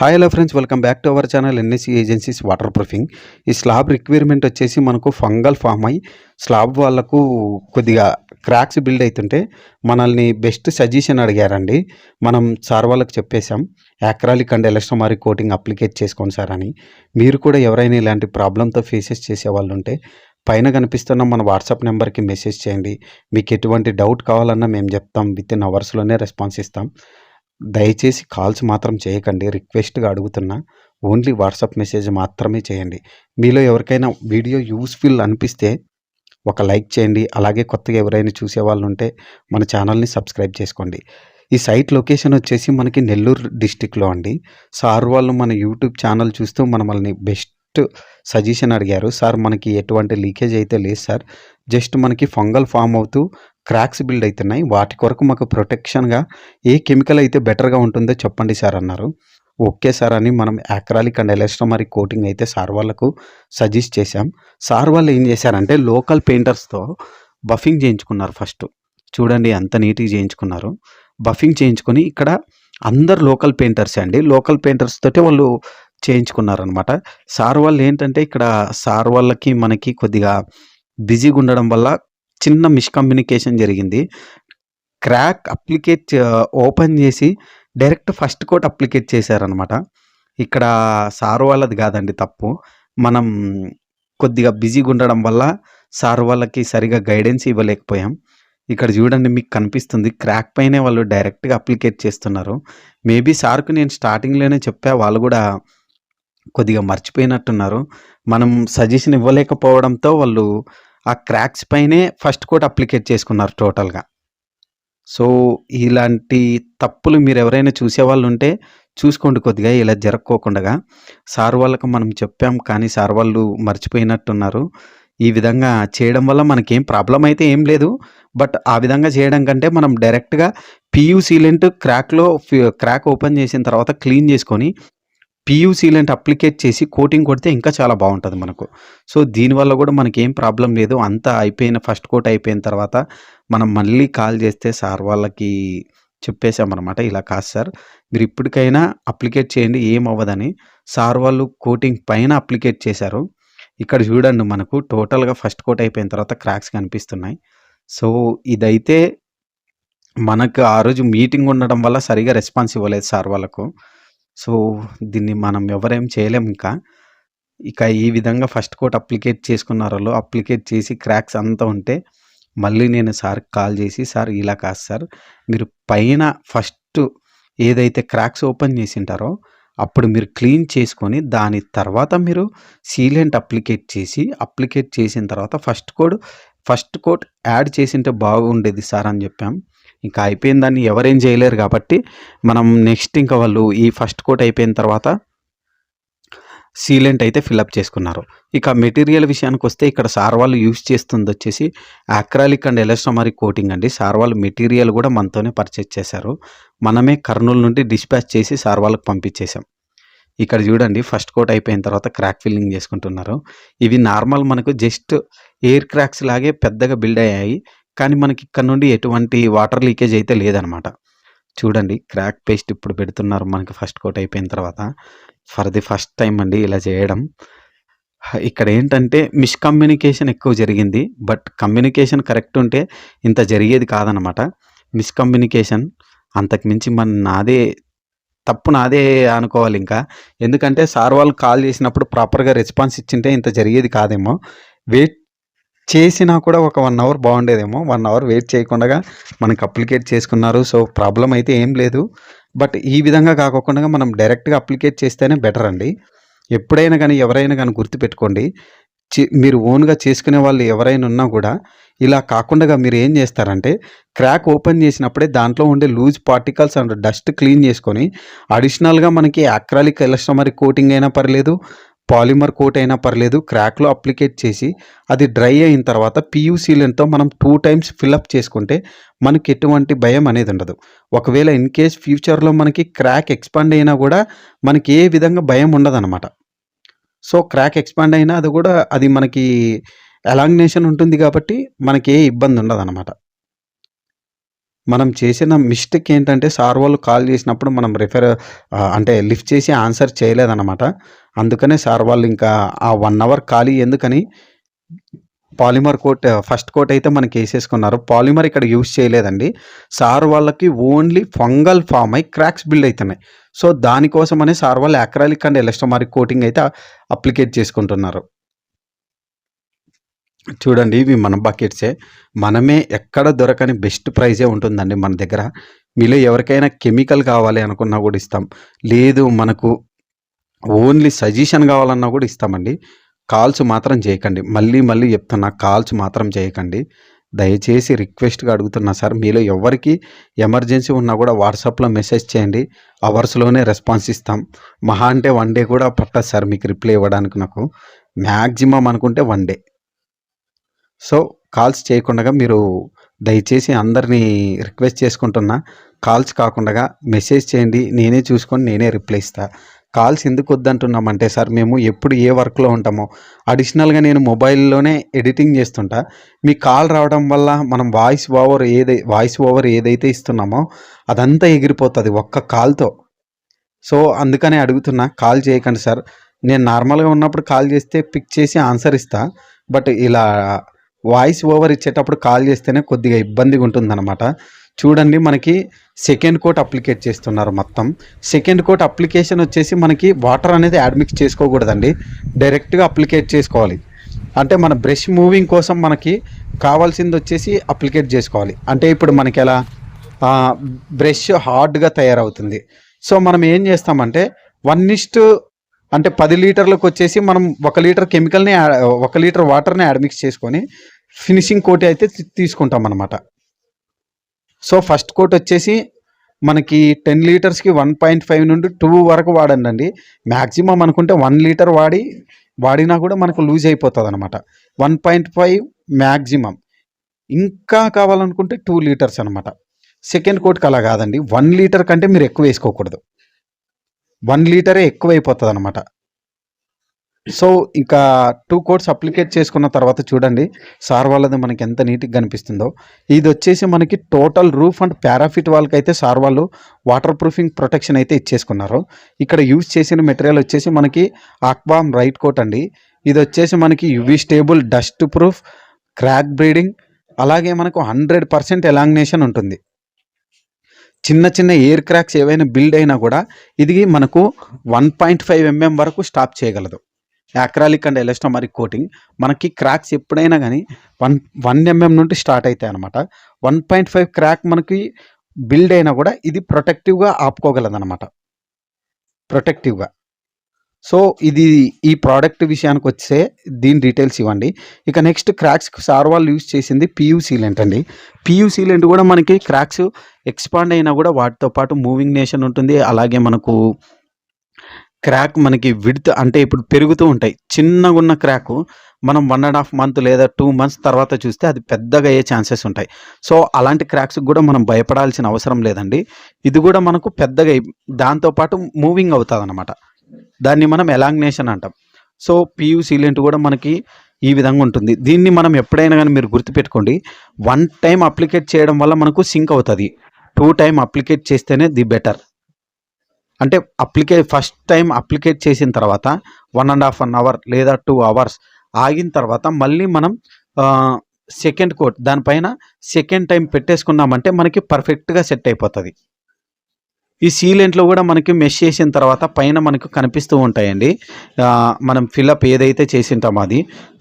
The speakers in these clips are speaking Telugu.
Hi hello friends welcome back to our channel NSC agencies waterproofing ఈ స్లాబ్ రిక్వైర్మెంట్ వచ్చేసి మనకు ఫంగల్ ఫామ్ అయ్యి స్లాబ్ వాళ్ళకు కొద్దిగా క్రాక్స్ బిల్డ్ అవుతుంటే మనల్ని బెస్ట్ సజెషన్ అడిగారండి. మనం సార్ వాళ్ళకి చెప్పేశాం యాక్రాలిక్ అండ్ ఎలస్టమారి కోటింగ్ అప్లికేట్ చేసుకోండి సార్ అని. మీరు కూడా ఎవరైనా ఇలాంటి ప్రాబ్లంతో ఫేసెస్ చేసే వాళ్ళు ఉంటే పైన కనిపిస్తున్న మన వాట్సాప్ నెంబర్కి మెసేజ్ చేయండి. మీకు ఎటువంటి డౌట్ కావాలన్నా మేము చెప్తాం విత్ ఇన్ అవర్స్లోనే రెస్పాన్స్ ఇస్తాం. దయచేసి కాల్స్ మాత్రం చేయకండి. రిక్వెస్ట్గా అడుగుతున్నా. ఓన్లీ వాట్సాప్ మెసేజ్ మాత్రమే చేయండి. మీలో ఎవరికైనా వీడియో యూస్ఫుల్ అనిపిస్తే ఒక లైక్ చేయండి. అలాగే కొత్తగా ఎవరైనా చూసే వాళ్ళు ఉంటే మన ఛానల్ని సబ్స్క్రైబ్ చేసుకోండి. ఈ సైట్ లొకేషన్ వచ్చేసి మనకి నెల్లూరు డిస్టిక్లో అండి. సార్ వాళ్ళు మన యూట్యూబ్ ఛానల్ చూస్తూ మనల్ని బెస్ట్ సజెషన్ అడిగారు. సార్ మనకి ఎటువంటి లీకేజ్ అయితే లేదు సార్. జస్ట్ మనకి ఫంగల్ ఫామ్ అవుతూ క్రాక్స్ బిల్డ్ అవుతున్నాయి వాటి కొరకు మాకు ప్రొటెక్షన్గా ఏ కెమికల్ అయితే బెటర్గా ఉంటుందో చెప్పండి సార్ అన్నారు. ఓకే సార్ అని మనం యాక్రాలిక్ అండ్ ఎలస్ట్రమరీ కోటింగ్ అయితే సార్ వాళ్ళకు సజెస్ట్ చేశాం. సార్ వాళ్ళు ఏం చేశారంటే లోకల్ పెయింటర్స్తో బఫింగ్ చేయించుకున్నారు ఫస్ట్. చూడండి ఎంత నీట్గా చేయించుకున్నారు. బఫింగ్ చేయించుకొని ఇక్కడ అందరు లోకల్ పెయింటర్స్ అండి. లోకల్ పెయింటర్స్ తోటే వాళ్ళు చేయించుకున్నారనమాట సార్ వాళ్ళు ఏంటంటే ఇక్కడ సార్ వాళ్ళకి మనకి కొద్దిగా బిజీగా ఉండడం వల్ల చిన్న మిస్కమ్యూనికేషన్ జరిగింది. క్రాక్ అప్లికేట్ ఓపెన్ చేసి డైరెక్ట్ ఫస్ట్ కోట్ అప్లికేట్ చేశారనమాట ఇక్కడ సార్ వాళ్ళది కాదండి తప్పు. మనం కొద్దిగా బిజీగా ఉండడం వల్ల సార్ వాళ్ళకి సరిగా గైడెన్స్ ఇవ్వలేకపోయాం. ఇక్కడ చూడండి మీకు కనిపిస్తుంది క్రాక్ పైనే వాళ్ళు డైరెక్ట్గా అప్లికేట్ చేస్తున్నారు. మేబీ సార్కు నేను స్టార్టింగ్లోనే చెప్పా వాళ్ళు కూడా కొద్దిగా మర్చిపోయినట్టున్నారు. మనం సజెషన్ ఇవ్వలేకపోవడంతో వాళ్ళు ఆ క్రాక్స్ పైనే ఫస్ట్ కోట్ అప్లికేట్ చేసుకున్నారు టోటల్గా. సో ఇలాంటి తప్పులు మీరు ఎవరైనా చూసేవాళ్ళు ఉంటే చూసుకోండి కొద్దిగా ఇలా జరగకోకుండా సార్ వాళ్ళకు మనం చెప్పాం కానీ సార్ వాళ్ళు మర్చిపోయినట్టున్నారు. ఈ విధంగా చేయడం వల్ల మనకేం ప్రాబ్లం అయితే ఏం లేదు. బట్ ఆ విధంగా చేయడం కంటే మనం డైరెక్ట్గా పియూ సీలెంట్ క్రాక్లో క్రాక్ ఓపెన్ చేసిన తర్వాత క్లీన్ చేసుకొని పియూ సీలెంట్ అప్లికేట్ చేసి కోటింగ్ కొడితే ఇంకా చాలా బాగుంటుంది మనకు. సో దీనివల్ల కూడా మనకి ఏం ప్రాబ్లం లేదు. అంతా అయిపోయిన ఫస్ట్ కోట్ అయిపోయిన తర్వాత మనం మళ్ళీ కాల్ చేస్తే సార్ వాళ్ళకి చెప్పేశామన్నమాట. ఇలా కాదు సార్. మీరు ఇప్పటికైనా అప్లికేట్ చేయండి ఏం అవ్వదని. సార్ వాళ్ళు కోటింగ్ పైన అప్లికేట్ చేశారు. ఇక్కడ చూడండి మనకు టోటల్గా ఫస్ట్ కోట్ అయిపోయిన తర్వాత క్రాక్స్ కనిపిస్తున్నాయి. సో ఇదైతే మనకు ఆ రోజు మీటింగ్ ఉండడం వల్ల సరిగా రెస్పాన్స్ ఇవ్వలేదు సార్ వాళ్ళకు. సో దీన్ని మనం ఎవరేం చేయలేం ఇంకా. ఇక ఈ విధంగా ఫస్ట్ కోట్ అప్లికేట్ చేసుకున్నారో అప్లికేట్ చేసి క్రాక్స్ అంతా ఉంటే మళ్ళీ నేను సార్ కాల్ చేసి సార్ ఇలా కాదు సార్ మీరు పైన ఫస్ట్ ఏదైతే క్రాక్స్ ఓపెన్ చేసింటారో అప్పుడు మీరు క్లీన్ చేసుకొని దాని తర్వాత మీరు సీలెంట్ అప్లికేట్ చేసి అప్లికేట్ చేసిన తర్వాత first code first coat add చేసింటే బాగుండేది సార్ అని చెప్పాం. ఇంకా అయిపోయిన దాన్ని ఎవరేం చేయలేరు కాబట్టి మనం నెక్స్ట్ ఇంకా వాళ్ళు ఈ ఫస్ట్ కోట్ అయిపోయిన తర్వాత సీలెంట్ అయితే ఫిల్అప్ చేసుకున్నారు. ఇక మెటీరియల్ విషయానికి వస్తే ఇక్కడ సార్ వాళ్ళు యూస్ చేస్తుంది వచ్చేసి అక్రాలిక్ అండ్ ఎలస్టమరీ కోటింగ్ అండి. సార్ వాళ్ళు మెటీరియల్ కూడా మనతోనే పర్చేజ్ చేశారు. మనమే కర్నూలు నుండి డిస్పాచ్ చేసి సార్ వాళ్ళకి పంపించేసాం ఇక్కడ చూడండి ఫస్ట్ కోట్ అయిపోయిన తర్వాత క్రాక్ ఫిల్లింగ్ చేసుకుంటున్నారు. ఇవి నార్మల్ మనకు జస్ట్ ఎయిర్ క్రాక్స్ లాగే పెద్దగా బిల్డ్ అయ్యాయి. కానీ మనకి ఇక్కడ నుండి ఎటువంటి వాటర్ లీకేజ్ అయితే లేదనమాట. చూడండి క్రాక్ పేస్ట్ ఇప్పుడు పెడుతున్నారు మనకి ఫస్ట్ కోట్ అయిపోయిన తర్వాత. ఫర్ ది ఫస్ట్ టైం అండి ఇలా చేయడం. ఇక్కడ ఏంటంటే మిస్కమ్యూనికేషన్ ఎక్కువ జరిగింది. బట్ కమ్యూనికేషన్ కరెక్ట్ ఉంటే ఇంత జరిగేది కాదనమాట. మిస్కమ్యూనికేషన్ అంతకుమించి మన నాదే తప్పు నాదే అనుకోవాలి ఇంకా. ఎందుకంటే సార్ వాళ్ళు కాల్ చేసినప్పుడు ప్రాపర్గా రెస్పాన్స్ ఇచ్చింటే ఇంత జరిగేది కాదేమో. వెయిట్ చేసినా కూడా ఒక వన్ అవర్ బాగుండేదేమో. వన్ అవర్ వెయిట్ చేయకుండా మనకి అప్లికేట్ చేసుకున్నారు. సో ప్రాబ్లం అయితే ఏం లేదు. బట్ ఈ విధంగా కాకుండా మనం డైరెక్ట్గా అప్లికేట్ చేస్తేనే బెటర్ అండి. ఎప్పుడైనా కానీ ఎవరైనా కానీ గుర్తుపెట్టుకోండి. మీరు ఓన్గా చేసుకునే వాళ్ళు ఎవరైనా ఉన్నా కూడా ఇలా కాకుండా మీరు ఏం చేస్తారంటే క్రాక్ ఓపెన్ చేసినప్పుడే దాంట్లో ఉండే loose particles and dust clean చేసుకొని అడిషనల్గా మనకి అక్రాలిక్ ఎలస్టమరీ కోటింగ్ అయినా పర్లేదు పాలిమర్ కోట్ అయినా పర్లేదు క్రాక్లో అప్లికేట్ చేసి అది డ్రై అయిన తర్వాత పియూ మనం టూ టైమ్స్ ఫిల్అప్ చేసుకుంటే మనకి ఎటువంటి భయం అనేది ఉండదు. ఒకవేళ ఇన్ కేస్ ఫ్యూచర్లో మనకి క్రాక్ ఎక్స్పాండ్ అయినా కూడా మనకి ఏ విధంగా భయం ఉండదన్నమాట. సో క్రాక్ ఎక్స్పాండ్ అయినా అది కూడా అది మనకి అలాంగ్నేషన్ ఉంటుంది కాబట్టి మనకి ఏ ఇబ్బంది ఉండదు మనం చేసిన మిస్టేక్ ఏంటంటే సార్ వాళ్ళు కాల్ చేసినప్పుడు మనం రిఫర్ అంటే లిఫ్ట్ చేసి ఆన్సర్ చేయలేదన్నమాట. అందుకనే సార్ వాళ్ళు ఇంకా ఆ వన్ అవర్ ఖాళీ ఎందుకని పాలిమర్ కోట్ ఫస్ట్ కోట్ అయితే మనకి వేసేసుకున్నారు. పాలిమర్ ఇక్కడ యూజ్ చేయలేదండి. సార్ వాళ్ళకి ఓన్లీ ఫంగల్ ఫామ్ అయి క్రాక్స్ బిల్డ్ అవుతున్నాయి సో దానికోసమనే సార్ వాళ్ళు అక్రాలిక్ అండ్ ఎలస్టోమారిక్ కోటింగ్ అయితే అప్లికేట్ చేసుకుంటున్నారు. చూడండి ఇవి మన బకెట్సే. మనమే ఎక్కడ దొరకని బెస్ట్ ప్రైజే ఉంటుందండి మన దగ్గర. మీలో ఎవరికైనా కెమికల్ కావాలి అనుకున్నా కూడా ఇస్తాం. లేదు మనకు ఓన్లీ సజెషన్ కావాలన్నా కూడా ఇస్తామండి. కాల్స్ మాత్రం చేయకండి. మళ్ళీ మళ్ళీ చెప్తున్నా కాల్స్ మాత్రం చేయకండి. దయచేసి రిక్వెస్ట్గా అడుగుతున్నా సార్ మీలో ఎవరికి ఎమర్జెన్సీ ఉన్నా కూడా వాట్సాప్లో మెసేజ్ చేయండి. అవర్స్లోనే రెస్పాన్స్ ఇస్తాం. మహా అంటే వన్ డే కూడా పట్టదు సార్ మీకు రిప్లై ఇవ్వడానికి నాకు. మ్యాక్సిమం అనుకుంటే వన్ డే. సో కాల్స్ చేయకుండా మీరు దయచేసి అందరినీ రిక్వెస్ట్ చేసుకుంటున్నా కాల్స్ కాకుండా మెసేజ్ చేయండి నేనే చూసుకొని నేనే రిప్లై ఇస్తా. కాల్స్ ఎందుకు వద్దంటున్నామంటే సార్ మేము ఎప్పుడు ఏ వర్క్లో ఉంటామో. అడిషనల్గా నేను మొబైల్లోనే ఎడిటింగ్ చేస్తుంటా. మీ కాల్ రావడం వల్ల మనం వాయిస్ ఓవర్ ఏదై వాయిస్ ఓవర్ ఏదైతే ఇస్తున్నామో అదంతా ఎగిరిపోతుంది ఒక్క కాల్తో. సో అందుకనే అడుగుతున్నా కాల్ చేయకండి సార్. నేను నార్మల్గా ఉన్నప్పుడు కాల్ చేస్తే పిక్ చేసి ఆన్సర్ ఇస్తా. బట్ ఇలా వాయిస్ ఓవర్ ఇచ్చేటప్పుడు కాల్ చేస్తేనే కొద్దిగా ఇబ్బందిగా ఉంటుందన్నమాట. చూడండి మనకి సెకండ్ కోట్ అప్లికేట్ చేస్తున్నారు మొత్తం. సెకండ్ కోట్ అప్లికేషన్ వచ్చేసి మనకి వాటర్ అనేది యాడ్మిక్స్ చేసుకోకూడదండి. డైరెక్ట్గా అప్లికేట్ చేసుకోవాలి. అంటే మన బ్రష్ మూవింగ్ కోసం మనకి కావాల్సింది వచ్చేసి అప్లికేట్ చేసుకోవాలి. అంటే ఇప్పుడు మనకి ఎలా బ్రష్ హార్డ్గా తయారవుతుంది. సో మనం ఏం చేస్తామంటే వన్ ఇస్ట్ అంటే పది లీటర్లకు వచ్చేసి మనం ఒక లీటర్ కెమికల్ని ఒక లీటర్ వాటర్ని యాడ్ మిక్స్ చేసుకొని ఫినిషింగ్ కోట్ అయితే తీసుకుంటాం అనమాట సో ఫస్ట్ కోట్ వచ్చేసి మనకి టెన్ లీటర్స్కి వన్ పాయింట్ ఫైవ్ నుండి టూ వరకు వాడండి అండి మ్యాక్సిమం అనుకుంటే వన్ లీటర్ వాడి వాడినా కూడా మనకు లూజ్ అయిపోతుంది అనమాట వన్ పాయింట్ ఫైవ్ మ్యాక్సిమం ఇంకా కావాలనుకుంటే టూ లీటర్స్ అనమాట సెకండ్ కోట్కి అలా కాదండి. వన్ లీటర్ కంటే మీరు ఎక్కువ వేసుకోకూడదు. వన్ లీటరే ఎక్కువ అయిపోతుంది అనమాట సో ఇంకా టూ కోట్స్ అప్లికేట్ చేసుకున్న తర్వాత చూడండి సార్ వాళ్ళది మనకి ఎంత నీట్గా కనిపిస్తుందో. ఇది వచ్చేసి మనకి టోటల్ రూఫ్ అండ్ పారాఫిట్ వాళ్ళకి అయితే సార్ వాళ్ళు వాటర్ ప్రూఫింగ్ ప్రొటెక్షన్ అయితే ఇచ్చేసుకున్నారు. ఇక్కడ యూజ్ చేసిన మెటీరియల్ వచ్చేసి మనకి ఆక్వామ్ రైట్ కోట్ అండి. ఇది వచ్చేసి మనకి UV stable dust proof crack bridging అలాగే మనకు హండ్రెడ్ పర్సెంట్ ఎలాంగ్నేషన్ ఉంటుంది. చిన్న చిన్న ఎయిర్ క్రాక్స్ ఏవైనా బిల్డ్ అయినా కూడా ఇది మనకు వన్ పాయింట్ ఫైవ్ ఎంఎం వరకు స్టాప్ చేయగలదు. యాక్రాలిక్ అండ్ ఎలస్టోమారిక్ కోటింగ్ మనకి క్రాక్స్ ఎప్పుడైనా కానీ వన్ వన్ ఎంఎం నుండి స్టార్ట్ అవుతాయి అనమాట వన్ పాయింట్ ఫైవ్ క్రాక్ మనకి బిల్డ్ అయినా కూడా ఇది ప్రొటెక్టివ్గా ఆపుకోగలదు అనమాట ప్రొటెక్టివ్గా. సో ఇది ఈ ప్రోడక్ట్ విషయానికి వస్తే దీని డీటెయిల్స్ ఇవ్వండి. ఇక నెక్స్ట్ క్రాక్స్ సార్ వాళ్ళు యూజ్ చేసింది పియూ సీలెంట్ అండి. పియూ సీలెంట్ కూడా మనకి క్రాక్స్ ఎక్స్పాండ్ అయినా కూడా వాటితో పాటు మూవింగ్ నేషన్ ఉంటుంది. అలాగే మనకు క్రాక్ మనకి విడ్త్ అంటే ఇప్పుడు పెరుగుతూ ఉంటాయి. చిన్నగా ఉన్న క్రాక్ మనం వన్ అండ్ హాఫ్ మంత్ లేదా టూ మంత్స్ తర్వాత చూస్తే అది పెద్దగా అయ్యే ఛాన్సెస్ ఉంటాయి. సో అలాంటి క్రాక్స్కి కూడా మనం భయపడాల్సిన అవసరం లేదండి. ఇది కూడా మనకు పెద్దగా దాంతోపాటు మూవింగ్ అవుతుంది అనమాట దాన్ని మనం ఎలాంగ్నేషన్ అంటాం. సో పియూ సీలెంట్ కూడా మనకి ఈ విధంగా ఉంటుంది. దీన్ని మనం ఎప్పుడైనా కానీ మీరు గుర్తుపెట్టుకోండి. వన్ టైం అప్లికేట్ చేయడం వల్ల మనకు సింక్ అవుతుంది. టూ టైం అప్లికేట్ చేస్తేనే ది బెటర్. అంటే అప్లికే ఫస్ట్ టైం అప్లికేట్ చేసిన తర్వాత one and half an hour లేదా టూ అవర్స్ ఆగిన తర్వాత మళ్ళీ మనం సెకండ్ కోట్ దానిపైన సెకండ్ టైం పెట్టేసుకున్నామంటే మనకి పర్ఫెక్ట్గా సెట్ అయిపోతుంది. ఈ సీలెంట్లో కూడా మనకి మెష్ చేసిన తర్వాత పైన మనకు కనిపిస్తూ ఉంటాయండి. మనం ఫిలప్ ఏదైతే చేసింటామో అది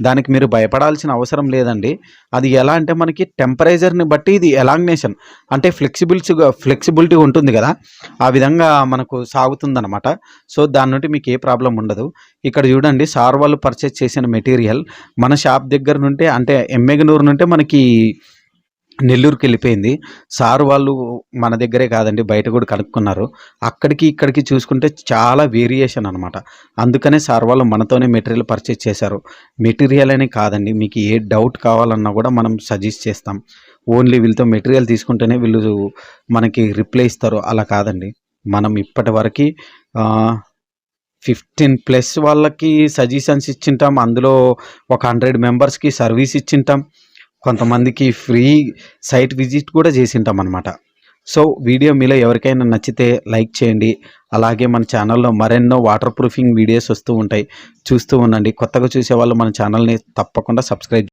దానికి మీరు భయపడాల్సిన అవసరం లేదండి. అది ఎలా అంటే మనకి టెంపరేచర్ని బట్టి ఇది ఎలాంగ్నేషన్ అంటే ఫ్లెక్సిబిలిటీగా ఫ్లెక్సిబిలిటీ ఉంటుంది కదా ఆ విధంగా మనకు సాగుతుందన్నమాట. సో దాని నుండి మీకు ఏ ప్రాబ్లం ఉండదు. ఇక్కడ చూడండి సార్ వాళ్ళు పర్చేస్ చేసిన మెటీరియల్ మన షాప్ దగ్గర నుండి అంటే ఎమ్మెగనూరు నుండి మనకి నెల్లూరుకి వెళ్ళిపోయింది సార్ వాళ్ళు మన దగ్గరే కాదండి బయట కూడా కనుక్కున్నారు. అక్కడికి ఇక్కడికి చూసుకుంటే చాలా వేరియేషన్ అనమాట అందుకనే సార్ వాళ్ళు మనతోనే మెటీరియల్ పర్చేస్ చేశారు. మెటీరియల్ అని కాదండి మీకు ఏ డౌట్ కావాలన్నా కూడా మనం సజెస్ట్ చేస్తాం. ఓన్లీ వీళ్ళతో మెటీరియల్ తీసుకుంటేనే వీళ్ళు మనకి రిప్లై ఇస్తారు అలా కాదండి. మనం ఇప్పటి వరకు ఫిఫ్టీన్ ప్లస్ వాళ్ళకి సజెషన్స్ ఇచ్చింటాం. అందులో ఒక హండ్రెడ్ మెంబర్స్కి సర్వీస్ ఇచ్చింటాం. కొంతమందికి ఫ్రీ సైట్ విజిట్ కూడా చేసింటాం అనమాట సో వీడియో మీలో ఎవరికైనా నచ్చితే లైక్ చేయండి. అలాగే మన ఛానల్లో మరెన్నో వాటర్ ప్రూఫింగ్ వీడియోస్ వస్తూ ఉంటాయి. చూస్తూ ఉండండి. కొత్తగా చూసే వాళ్ళు మన ఛానల్ని తప్పకుండా సబ్స్క్రైబ్